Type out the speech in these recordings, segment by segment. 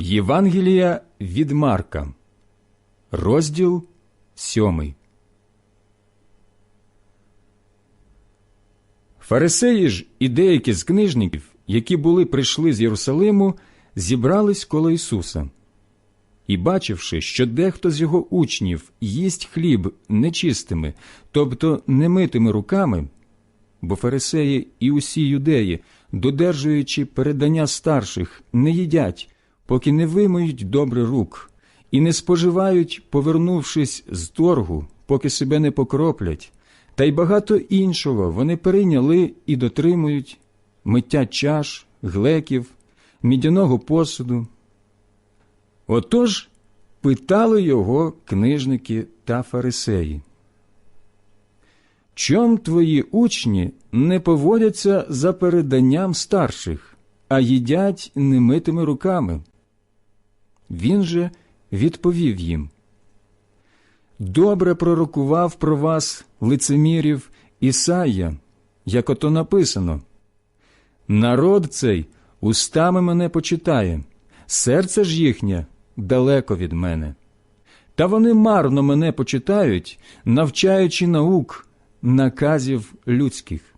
Євангелія від Марка, розділ сьомий. Фарисеї ж і деякі з книжників, які були прийшли з Єрусалиму, зібрались коло Ісуса. І, бачивши, що дехто з його учнів їсть хліб нечистими, тобто немитими руками, бо фарисеї і усі юдеї, додержуючи передання старших, не їдять, поки не вимиють добре рук, і не споживають, повернувшись з торгу, поки себе не покроплять, та й багато іншого вони перейняли і дотримують миття чаш, глеків, мідяного посуду. Отож питали його книжники та фарисеї. Чом твої учні не поводяться за переданням старших, а їдять немитими руками? Він же відповів їм. Добре пророкував про вас лицемірів Ісая, як ото написано. Народ цей устами мене почитає, серце ж їхнє далеко від мене. Та вони марно мене почитають, навчаючи наук, наказів людських.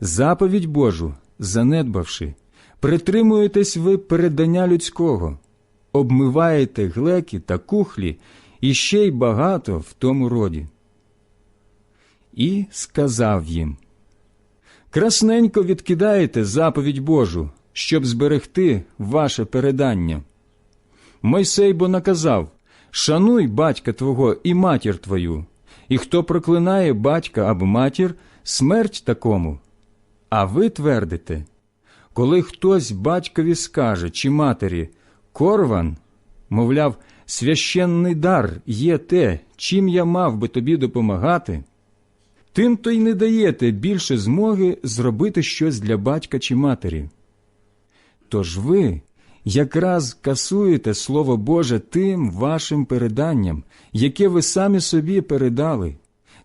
Заповідь Божу, занедбавши, притримуєтесь ви передання людського, обмиваєте глеки та кухлі і ще й багато в тому роді. І сказав їм Красненько відкидаєте заповідь Божу, щоб зберегти ваше передання. Мойсей бо наказав Шануй батька твого і матір твою, і хто проклинає батька або матір, смерть такому. А ви твердите, коли хтось батькові скаже чи матері Корван, мовляв, священний дар є те, чим я мав би тобі допомагати, тим то й не даєте більше змоги зробити щось для батька чи матері. Тож ви якраз касуєте Слово Боже тим вашим переданням, яке ви самі собі передали,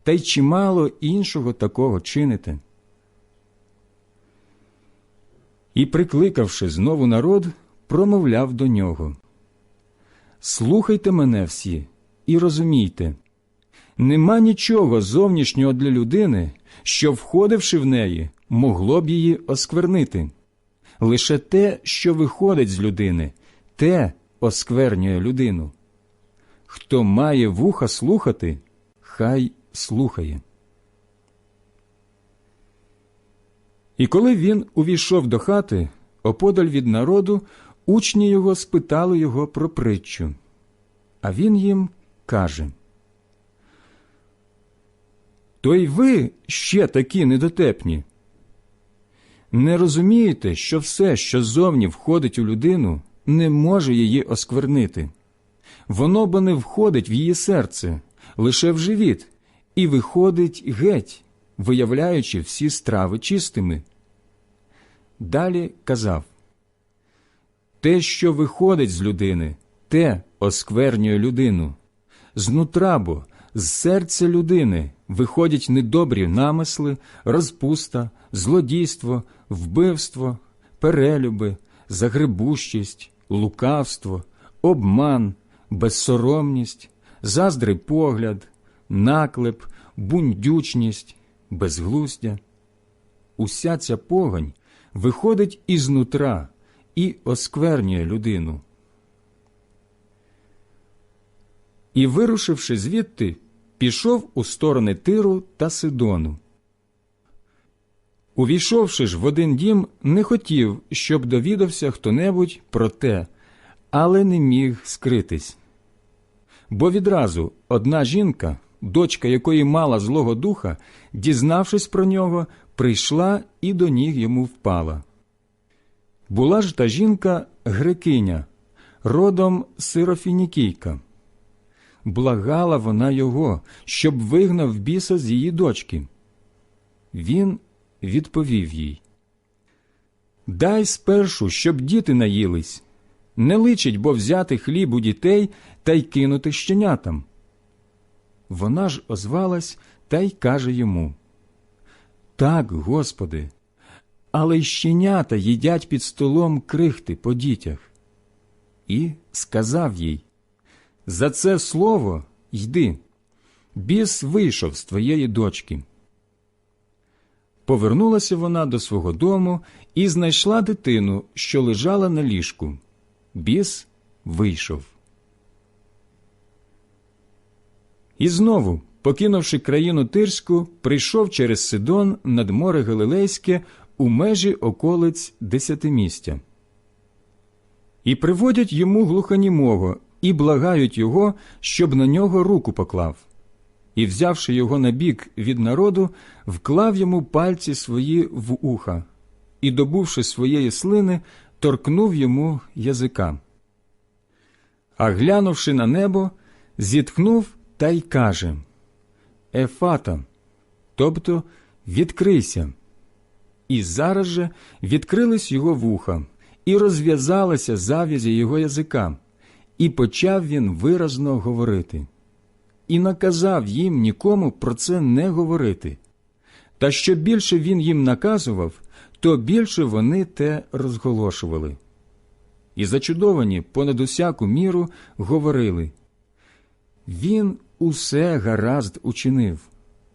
та й чимало іншого такого чините. І, прикликавши знову народ, промовляв до нього Слухайте мене всі і розумійте нема нічого зовнішнього для людини, що, входивши в неї, могло б її осквернити. Лише те, що виходить з людини, те осквернює людину. Хто має вуха слухати, хай слухає. І коли він увійшов до хати, оподаль від народу, учні його спитали його про притчу. А він їм каже То й ви ще такі недотепні. Не розумієте, що все, що зовні входить у людину, не може її осквернити. Воно бо не входить в її серце, лише в живіт, і виходить геть, виявляючи всі страви чистими. Далі казав те, що виходить з людини, те осквернює людину. Знутра бо, з серця людини виходять недобрі намисли, розпуста, злодійство, вбивство, перелюби, загребущість, лукавство, обман, безсоромність, заздрий погляд, наклеп, бундючність, безглуздя. Уся ця погонь виходить ізнутра і осквернює людину. І, вирушивши звідти, пішов у сторони Тиру та Сидону. Увійшовши ж в один дім, не хотів, щоб довідався хто небудь про те, але не міг скритись. Бо відразу одна жінка, дочка якої мала Злого Духа, дізнавшись про нього, прийшла і до ніг йому впала. Була ж та жінка грекиня, родом сирофінікійка. Благала вона його, щоб вигнав біса з її дочки. Він відповів їй Дай спершу, щоб діти наїлись. Не личить бо взяти хліб у дітей та й кинути щенятам. Вона ж озвалась та й каже йому Так, Господи, але й щенята їдять під столом крихти по дітях. і сказав їй За це слово йди, біс вийшов з твоєї дочки. Повернулася вона до свого дому і знайшла дитину, що лежала на ліжку. Біс вийшов. І знову, покинувши країну Тирську, прийшов через Сидон над море Галилейське у межі околиць десятимістя. І приводять йому глухонімого, і благають його, щоб на нього руку поклав. І, взявши його на бік від народу, вклав йому пальці свої в уха, і, добувши своєї слини, торкнув йому язика. А глянувши на небо, зітхнув та й каже Ефата, тобто відкрийся. І зараз же відкрились його вуха, і розв'язалися зав'язі його язика, і почав він виразно говорити. І наказав їм нікому про це не говорити. Та що більше він їм наказував, то більше вони те розголошували. І зачудовані понад усяку міру говорили Він усе гаразд учинив,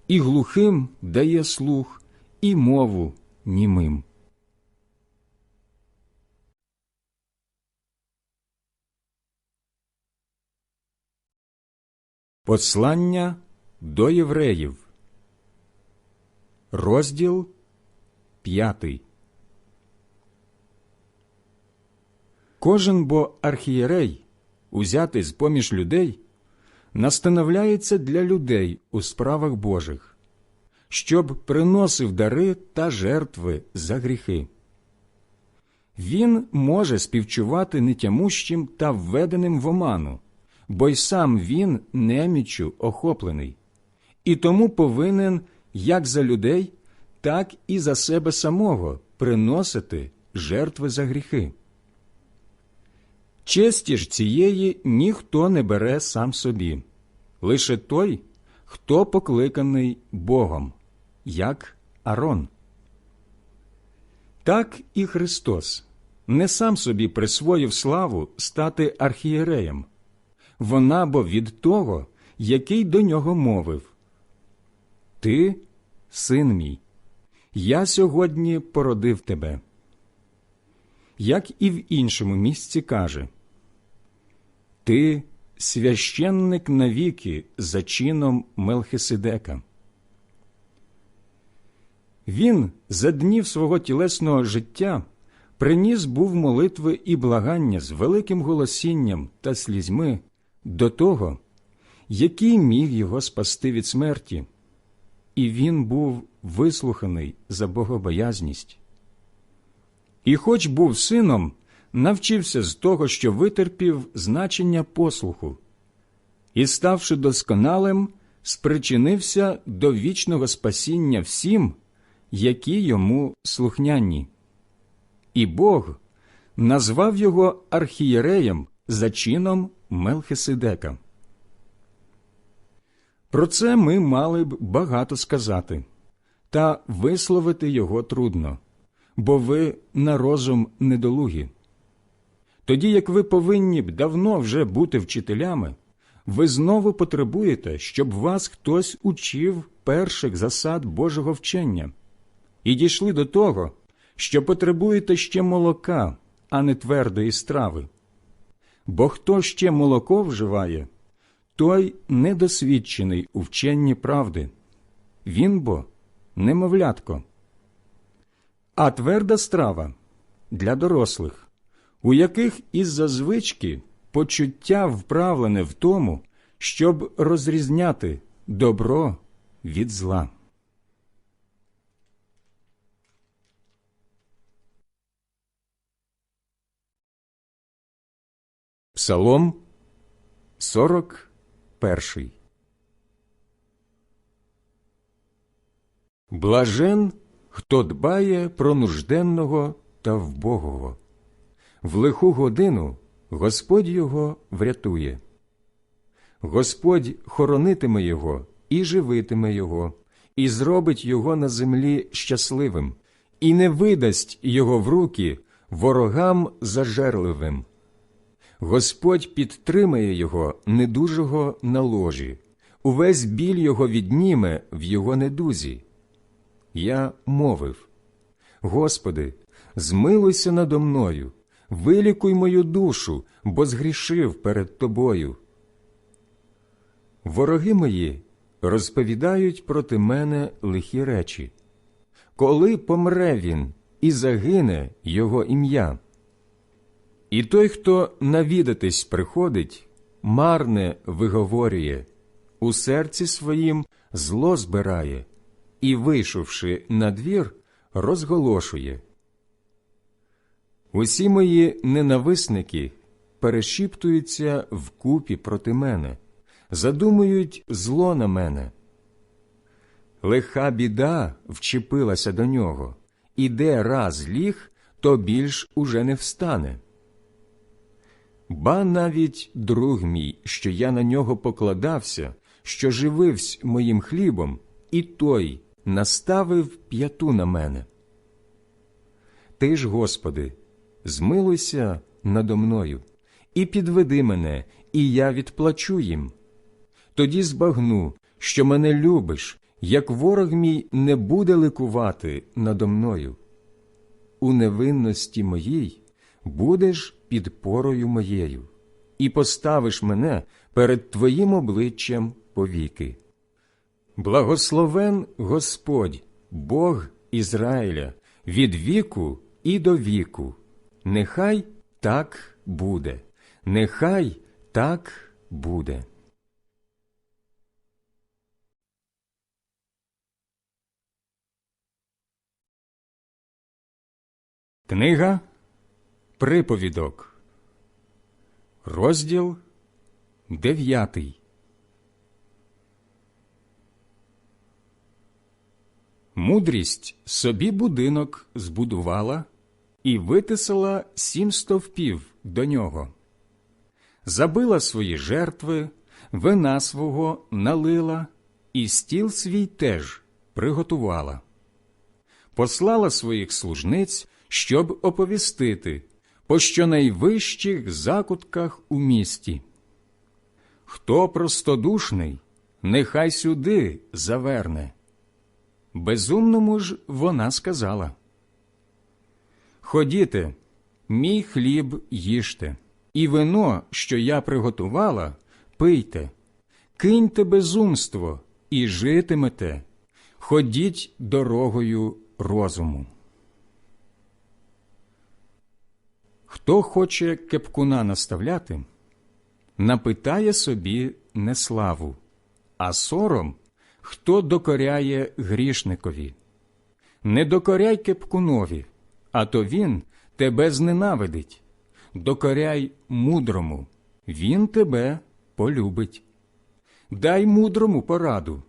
і глухим дає слух, і мову німим. Послання до євреїв, розділ п'ятий. Кожен бо архієрей, узятий з поміж людей, настановляється для людей у справах Божих, щоб приносив дари та жертви за гріхи. Він може співчувати нетямущим та введеним в оману, бо й сам він неміччю охоплений, і тому повинен як за людей, так і за себе самого приносити жертви за гріхи. Честі ж цієї ніхто не бере сам собі, лише той, хто покликаний Богом, як Арон. Так і Христос не сам собі присвоїв славу стати архієреєм, вона бо від того, який до нього мовив Ти, син мій, я сьогодні породив тебе. Як і в іншому місці каже Ти священник навіки за чином Мелхиседека. Він за днів свого тілесного життя приніс був молитви і благання з великим голосінням та слізьми до того, який міг його спасти від смерті, і він був вислуханий за богобоязність. І, хоч був сином, навчився з того, що витерпів значення послуху, і, ставши досконалим, спричинився до вічного спасіння всім, які йому слухняні. І Бог назвав його архієреєм за чином Мелхиседека. Про це ми мали б багато сказати, та висловити його трудно, бо ви на розум недолугі. Тоді як ви повинні б давно вже бути вчителями, ви знову потребуєте, щоб вас хтось учив перших засад Божого вчення, і дійшли до того, що потребуєте ще молока, а не твердої страви. Бо хто ще молоко вживає, той недосвідчений у вченні правди. Він бо немовлятко. А тверда страва для дорослих, у яких із-за звички почуття вправлене в тому, щоб розрізняти добро від зла. Псалом 41 Блажен, хто дбає про нужденного та вбогого. В лиху годину Господь його врятує. Господь хоронитиме його і живитиме його, і зробить його на землі щасливим, і не видасть його в руки ворогам зажерливим. Господь підтримає його недужого на ложі, увесь біль його відніме в його недузі. Я мовив Господи, змилуйся надо мною, вилікуй мою душу, бо згрішив перед Тобою. Вороги мої розповідають проти мене лихі речі. Коли помре він і загине його ім'я. І той, хто навідатись приходить, марне виговорює, у серці своїм зло збирає і, вийшовши на двір, розголошує. Усі мої ненависники перешіптуються вкупі проти мене, задумують зло на мене. Лиха біда вчепилася до нього, і де раз ліг, то більш уже не встане. Ба навіть друг мій, що я на нього покладався, що жививсь моїм хлібом, і той наставив п'яту на мене. Ти ж, Господи, змилуйся надо мною, і підведи мене, і я відплачу їм. Тоді збагну, що мене любиш, як ворог мій не буде ликувати надо мною. У невинності моїй будеш підпорою моєю, і поставиш мене перед Твоїм обличчям повіки. Благословен Господь, Бог Ізраїля, від віку і до віку. Нехай так буде, нехай так буде. Книга Приповідок, розділ дев'ятий. Мудрість собі будинок збудувала і витисала сім стовпів до нього, забила свої жертви, вина свого налила, і стіл свій теж приготувала, послала своїх служниць щоб оповістити по щонайвищих закутках у місті. Хто простодушний, нехай сюди заверне. Безумному ж вона сказала Ходіте, мій хліб їжте, і вино, що я приготувала, пийте, киньте безумство і житимете, ходіть дорогою розуму. Хто хоче кепкуна наставляти, напитає собі не славу, а сором хто докоряє грішникові. Не докоряй кепкунові, а то він тебе зненавидить. Докоряй мудрому, він тебе полюбить. Дай мудрому пораду,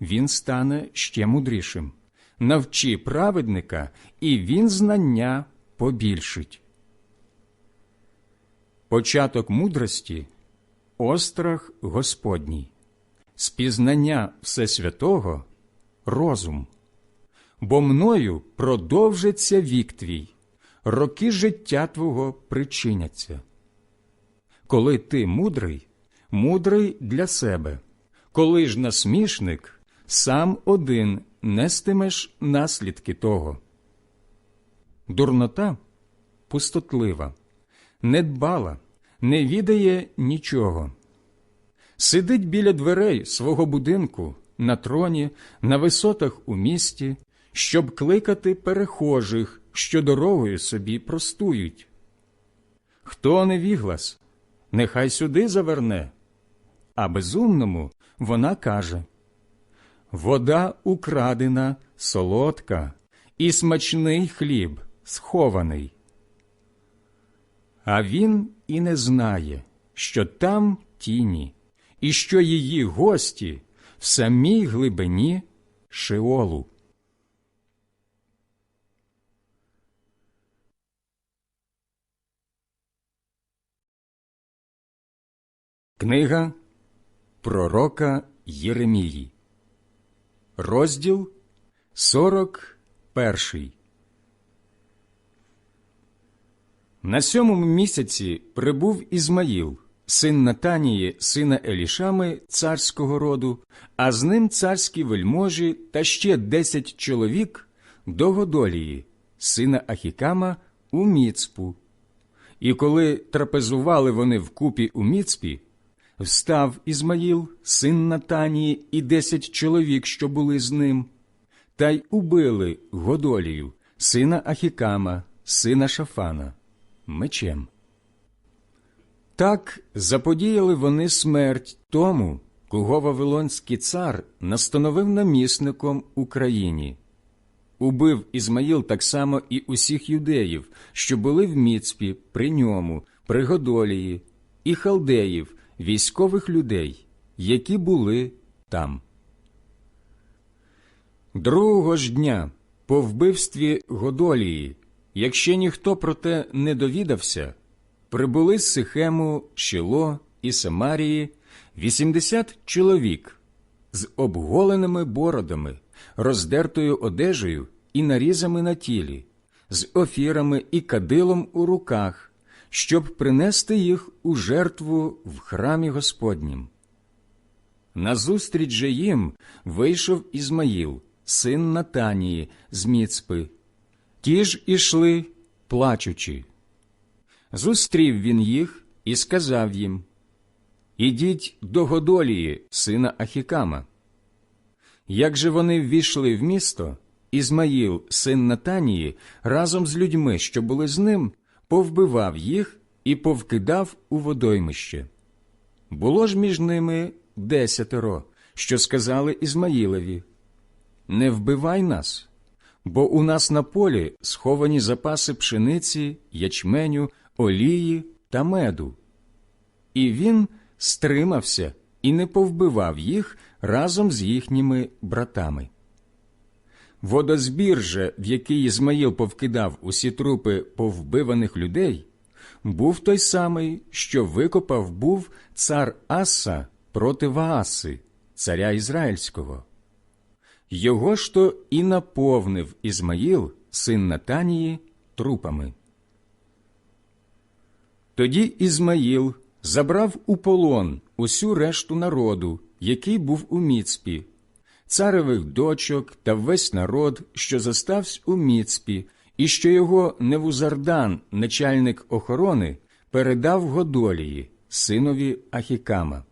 він стане ще мудрішим. Навчи праведника, і він знання побільшить. Початок мудрості острах Господній, спізнання Всесвятого розум, бо мною продовжиться вік твій, роки життя твого причиняться. Коли ти мудрий, мудрий для себе, коли ж насмішник, сам один нестимеш наслідки того. Дурнота пустотлива не дбала, не відає нічого. Сидить біля дверей свого будинку на троні, на висотах у місті, щоб кликати перехожих, що дорогою собі простують. Хто не віглас, нехай сюди заверне, а безумному вона каже Вода украдена, солодка, і смачний хліб схований. А він і не знає, що там тіні, і що її гості в самій глибині Шеолу. Книга Пророка Єремії, розділ сорок перший. На сьомому місяці прибув Ізмаїл, син Натанії, сина Елішами, царського роду, а з ним царські вельможі та ще десять чоловік до Годолії, сина Ахікама, у Міцпу. І коли трапезували вони вкупі у Міцпі, встав Ізмаїл, син Натанії, і десять чоловік, що були з ним, та й убили Годолію, сина Ахікама, сина Шафана, мечем. Так заподіяли вони смерть тому, кого Вавилонський цар настановив намісником Україні. Убив Ізмаїл так само і усіх юдеїв, що були в Міцпі, при ньому, при Годолії, і халдеїв, військових людей, які були там. Другого ж дня по вбивстві Годолії, якщо ніхто про те не довідався, прибули з Сихему, Шило і Самарії вісімдесят чоловік з обголеними бородами, роздертою одежею і нарізами на тілі, з офірами і кадилом у руках, щоб принести їх у жертву в храмі Господнім. Назустріч же їм вийшов Ізмаїл, син Натанії з Міцпи. Ті ж ішли, плачучи. Зустрів він їх і сказав їм Ідіть до Годолії, сина Ахікама. Як же вони ввійшли в місто, Ізмаїл, син Натанії, разом з людьми, що були з ним, повбивав їх і повкидав у водоймище. Було ж між ними десятеро, що сказали Ізмаїлеві Не вбивай нас, бо у нас на полі сховані запаси пшениці, ячменю, олії та меду. І він стримався і не повбивав їх разом з їхніми братами. Водозбір же, в який Ізмаїл повкидав усі трупи повбиваних людей, був той самий, що викопав був цар Аса проти Вааси, царя Ізраїльського. Його ж то і наповнив Ізмаїл, син Натанії, трупами. Тоді Ізмаїл забрав у полон усю решту народу, який був у Міцпі, царевих дочок та весь народ, що заставсь у Міцпі, і що його Невузардан, начальник охорони, передав Годолії, синові Ахікама.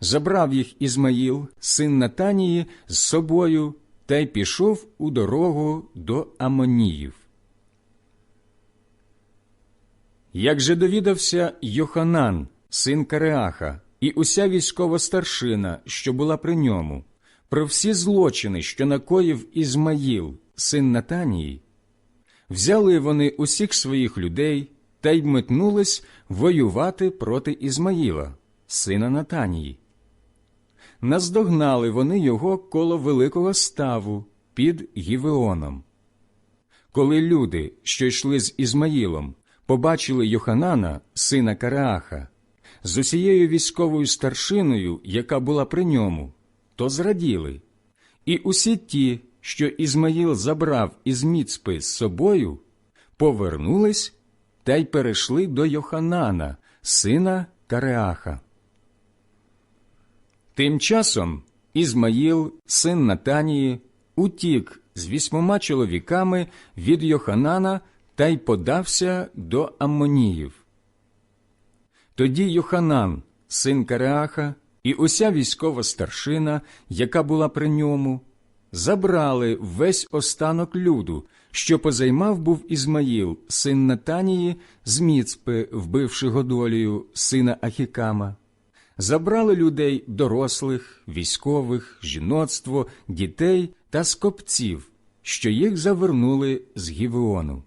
Забрав їх Ізмаїл, син Натанії, з собою та й пішов у дорогу до Амоніїв. Як же довідався Йоханан, син Кареаха, і уся військова старшина, що була при ньому, про всі злочини, що накоїв Ізмаїл, син Натанії, взяли вони усіх своїх людей та й метнулись воювати проти Ізмаїла, сина Натанії. Наздогнали вони його коло великого ставу під Гівеоном. Коли люди, що йшли з Ізмаїлом, побачили Йоханана, сина Карааха, з усією військовою старшиною, яка була при ньому, то зраділи. І усі ті, що Ізмаїл забрав із Міцпи з собою, повернулись та й перейшли до Йоханана, сина Кареаха. Тим часом Ізмаїл, син Натанії, утік з вісьмома чоловіками від Йоханана та й подався до Аммоніїв. Тоді Йоханан, син Кареаха, і уся військова старшина, яка була при ньому, забрали весь останок люду, що позаймав був Ізмаїл, син Натанії, з Міцпи, вбивши Годолію, сина Ахікама. Забрали людей дорослих, військових, жіноцтво, дітей та скопців, що їх завернули з Гівеону.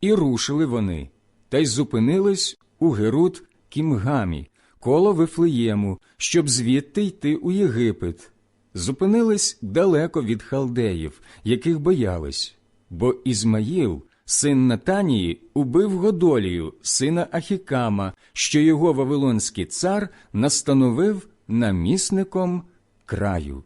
І рушили вони, та й зупинились у Герут Кімгамі, коло Вифлеєму, щоб звідти йти у Єгипет. Зупинились далеко від халдеїв, яких боялись, бо Ізмаїл, син Натанії, убив Годолію, сина Ахікама, що його Вавилонський цар настановив намісником краю.